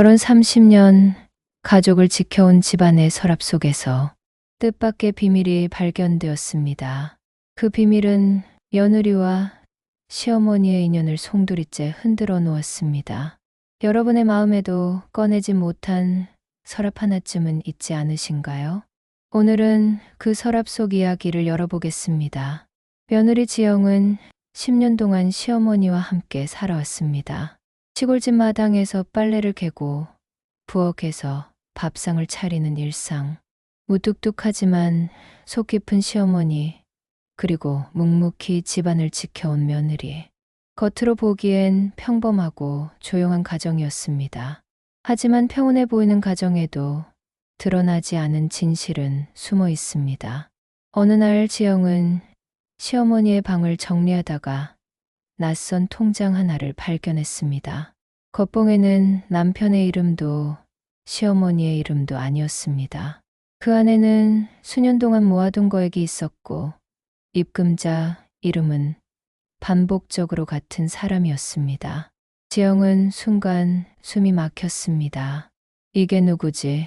결혼 30년 가족을 지켜온 집안의 서랍 속에서 뜻밖의 비밀이 발견되었습니다. 그 비밀은 며느리와 시어머니의 인연을 송두리째 흔들어 놓았습니다. 여러분의 마음에도 꺼내지 못한 서랍 하나쯤은 있지 않으신가요? 오늘은 그 서랍 속 이야기를 열어보겠습니다. 며느리 지영은 10년 동안 시어머니와 함께 살아왔습니다. 시골집 마당에서 빨래를 개고 부엌에서 밥상을 차리는 일상. 무뚝뚝하지만 속 깊은 시어머니, 그리고 묵묵히 집안을 지켜온 며느리. 겉으로 보기엔 평범하고 조용한 가정이었습니다. 하지만 평온해 보이는 가정에도 드러나지 않은 진실은 숨어 있습니다. 어느 날 지영은 시어머니의 방을 정리하다가 낯선 통장 하나를 발견했습니다. 겉봉에는 남편의 이름도 시어머니의 이름도 아니었습니다. 그 안에는 수년 동안 모아둔 거액이 있었고 입금자 이름은 반복적으로 같은 사람이었습니다. 지영은 순간 숨이 막혔습니다. 이게 누구지?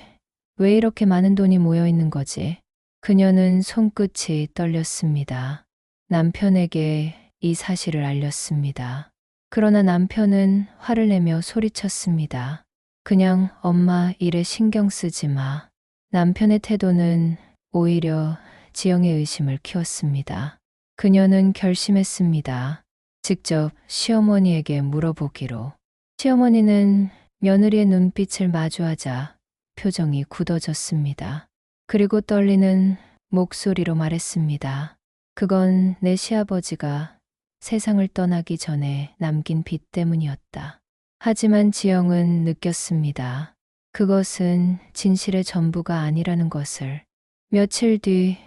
왜 이렇게 많은 돈이 모여 있는 거지? 그녀는 손끝이 떨렸습니다. 남편에게 이 사실을 알렸습니다. 그러나 남편은 화를 내며 소리쳤습니다. 그냥 엄마 일에 신경 쓰지 마. 남편의 태도는 오히려 지영의 의심을 키웠습니다. 그녀는 결심했습니다. 직접 시어머니에게 물어보기로. 시어머니는 며느리의 눈빛을 마주하자 표정이 굳어졌습니다. 그리고 떨리는 목소리로 말했습니다. 그건 내 시아버지가 세상을 떠나기 전에 남긴 빚 때문이었다. 하지만 지영은 느꼈습니다. 그것은 진실의 전부가 아니라는 것을. 며칠 뒤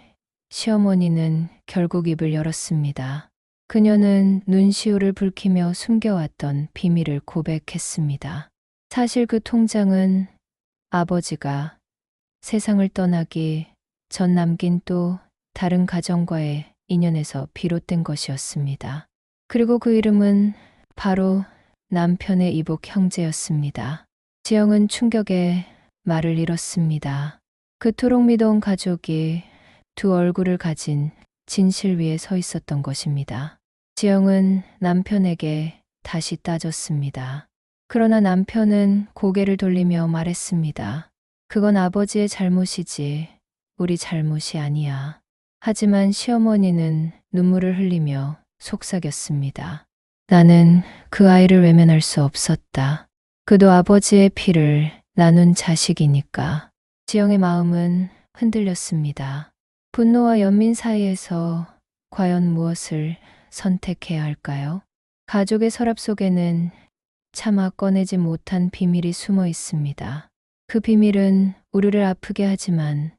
시어머니는 결국 입을 열었습니다. 그녀는 눈시울을 붉히며 숨겨왔던 비밀을 고백했습니다. 사실 그 통장은 아버지가 세상을 떠나기 전 남긴 또 다른 가정과의 인연에서 비롯된 것이었습니다. 그리고 그 이름은 바로 남편의 이복 형제였습니다. 지영은 충격에 말을 잃었습니다. 그토록 믿어온 가족이 두 얼굴을 가진 진실 위에 서 있었던 것입니다. 지영은 남편에게 다시 따졌습니다. 그러나 남편은 고개를 돌리며 말했습니다. 그건 아버지의 잘못이지, 우리 잘못이 아니야. 하지만 시어머니는 눈물을 흘리며 속삭였습니다. 나는 그 아이를 외면할 수 없었다. 그도 아버지의 피를 나눈 자식이니까. 지영의 마음은 흔들렸습니다. 분노와 연민 사이에서 과연 무엇을 선택해야 할까요? 가족의 서랍 속에는 차마 꺼내지 못한 비밀이 숨어 있습니다. 그 비밀은 우리를 아프게 하지만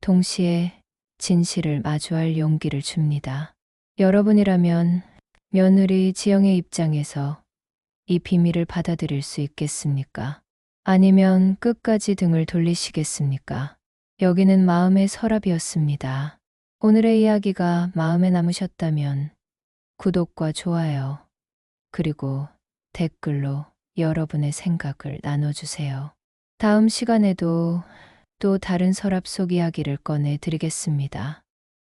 동시에 진실을 마주할 용기를 줍니다. 여러분이라면 며느리 지영의 입장에서 이 비밀을 받아들일 수 있겠습니까? 아니면 끝까지 등을 돌리시겠습니까? 여기는 마음의 서랍이었습니다. 오늘의 이야기가 마음에 남으셨다면 구독과 좋아요, 그리고 댓글로 여러분의 생각을 나눠주세요. 다음 시간에도 또 다른 서랍 속 이야기를 꺼내 드리겠습니다.